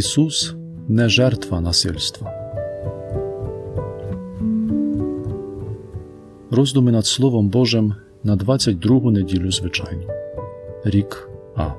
Ісус не жертва насильства. Роздуми над Словом Божим на 22 неділю звичайно. Рік А.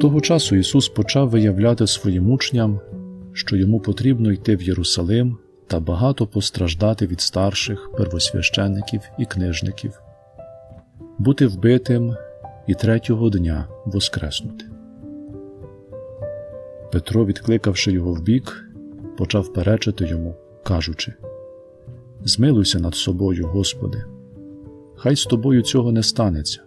Того часу Ісус почав виявляти своїм учням, що йому потрібно йти в Єрусалим та багато постраждати від старших первосвященників і книжників, бути вбитим і третього дня воскреснути. Петро, відкликавши його вбік, почав перечити йому, кажучи: Змилуйся над собою, Господи, хай з тобою цього не станеться.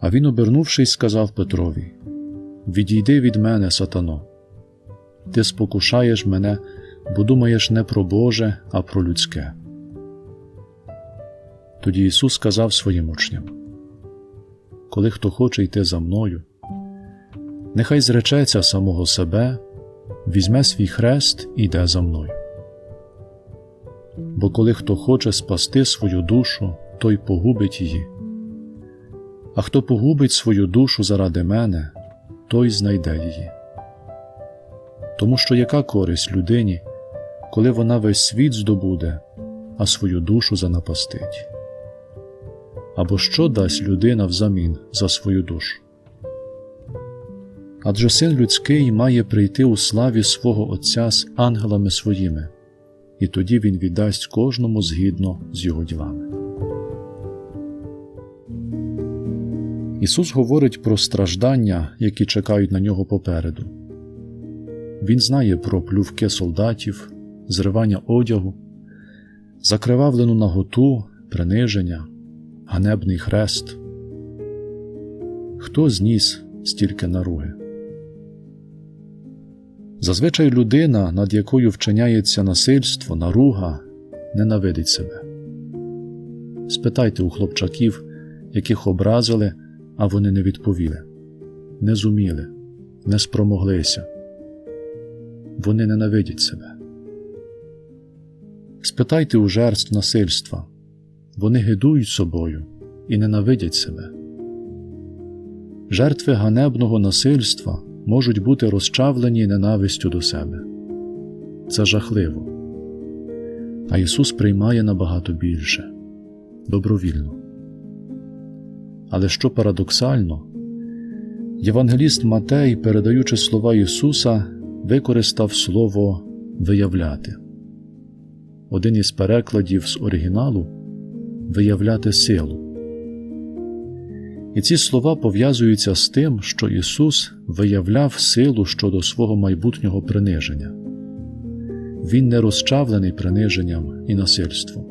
А він, обернувшись, сказав Петрові: Відійди від мене, сатано. Ти спокушаєш мене, бо думаєш не про Боже, а про людське. Тоді Ісус сказав своїм учням: Коли хто хоче йти за мною, нехай зречеться самого себе, візьме свій хрест і йде за мною. Бо коли хто хоче спасти свою душу, той погубить її. А хто погубить свою душу заради мене, той знайде її. Тому що яка користь людині, коли вона весь світ здобуде, а свою душу занапастить? Або що дасть людина взамін за свою душу? Адже син людський має прийти у славі свого Отця з ангелами своїми, і тоді він віддасть кожному згідно з його ділами. Ісус говорить про страждання, які чекають на нього попереду. Він знає про плювки солдатів, зривання одягу, закривавлену наготу, приниження, ганебний хрест. Хто зніс стільки наруги? Зазвичай людина, над якою вчиняється насильство, наруга, ненавидить себе. Спитайте у хлопчаків, яких образили, а вони не відповіли, не зуміли, не спромоглися. Вони ненавидять себе. Спитайте у жертв насильства, вони гидують собою і ненавидять себе. Жертви ганебного насильства можуть бути розчавлені ненавистю до себе. Це жахливо. А Ісус приймає набагато більше добровільно. Але що парадоксально, Євангеліст Матей, передаючи слова Ісуса, використав слово виявляти. Один із перекладів з оригіналу виявляти силу. І ці слова пов'язуються з тим, що Ісус виявляв силу щодо свого майбутнього приниження. Він не розчавлений приниженням і насильством,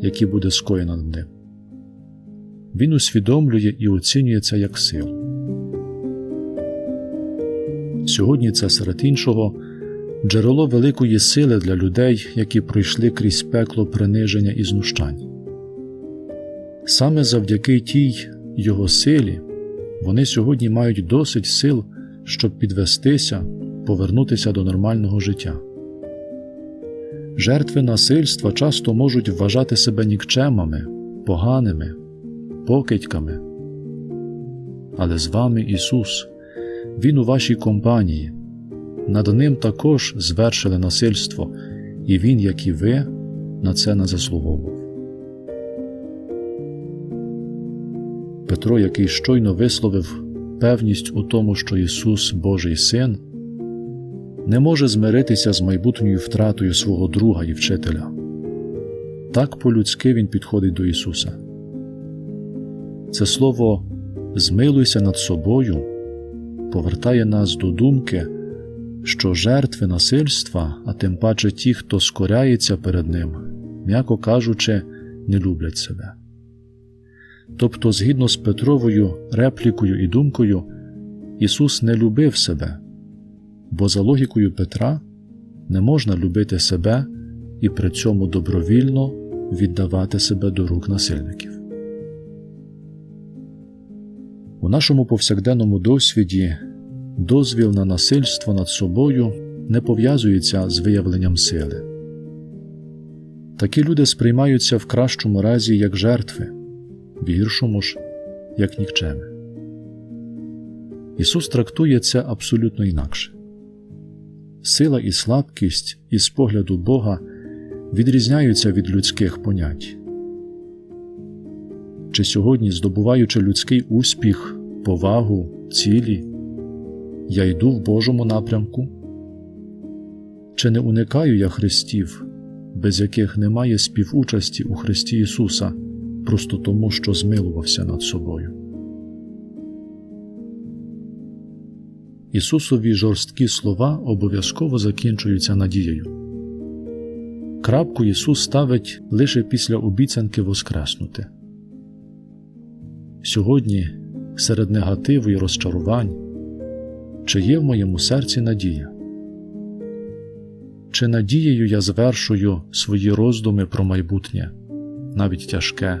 які буде скоєно над ним. Він усвідомлює і оцінює це як силу. Сьогодні це серед іншого джерело великої сили для людей, які пройшли крізь пекло приниження і знущань. Саме завдяки тій його силі вони сьогодні мають досить сил, щоб підвестися, повернутися до нормального життя. Жертви насильства часто можуть вважати себе нікчемами, поганими, покидьками. Але з вами Ісус, Він у вашій компанії, над ним також звершили насильство, і Він, як і ви, на це не заслуговував. Петро, який щойно висловив певність у тому, що Ісус Божий Син, не може змиритися з майбутньою втратою свого друга і вчителя. Так по-людськи він підходить до Ісуса. Це слово змилуйся над собою повертає нас до думки, що жертви насильства, а тим паче ті, хто скоряється перед ним, м'яко кажучи, не люблять себе. Тобто, згідно з Петровою реплікою і думкою, Ісус не любив себе, бо за логікою Петра не можна любити себе і при цьому добровільно віддавати себе до рук насильників. У нашому повсякденному досвіді дозвіл на насильство над собою не пов'язується з виявленням сили. Такі люди сприймаються в кращому разі як жертви, в гіршому ж як нікчеми. Ісус трактує це абсолютно інакше. Сила і слабкість із погляду Бога відрізняються від людських понять. Чи сьогодні, здобуваючи людський успіх, повагу, цілі, я йду в Божому напрямку? Чи не уникаю я Христів, без яких немає співучасті у Христі Ісуса, просто тому, що змилувався над собою? Ісусові жорсткі слова обов'язково закінчуються надією. Крапку Ісус ставить лише після обіцянки воскреснути. Сьогодні, серед негативу і розчарувань, чи є в моєму серці надія? Чи надією я звершую свої роздуми про майбутнє, навіть тяжке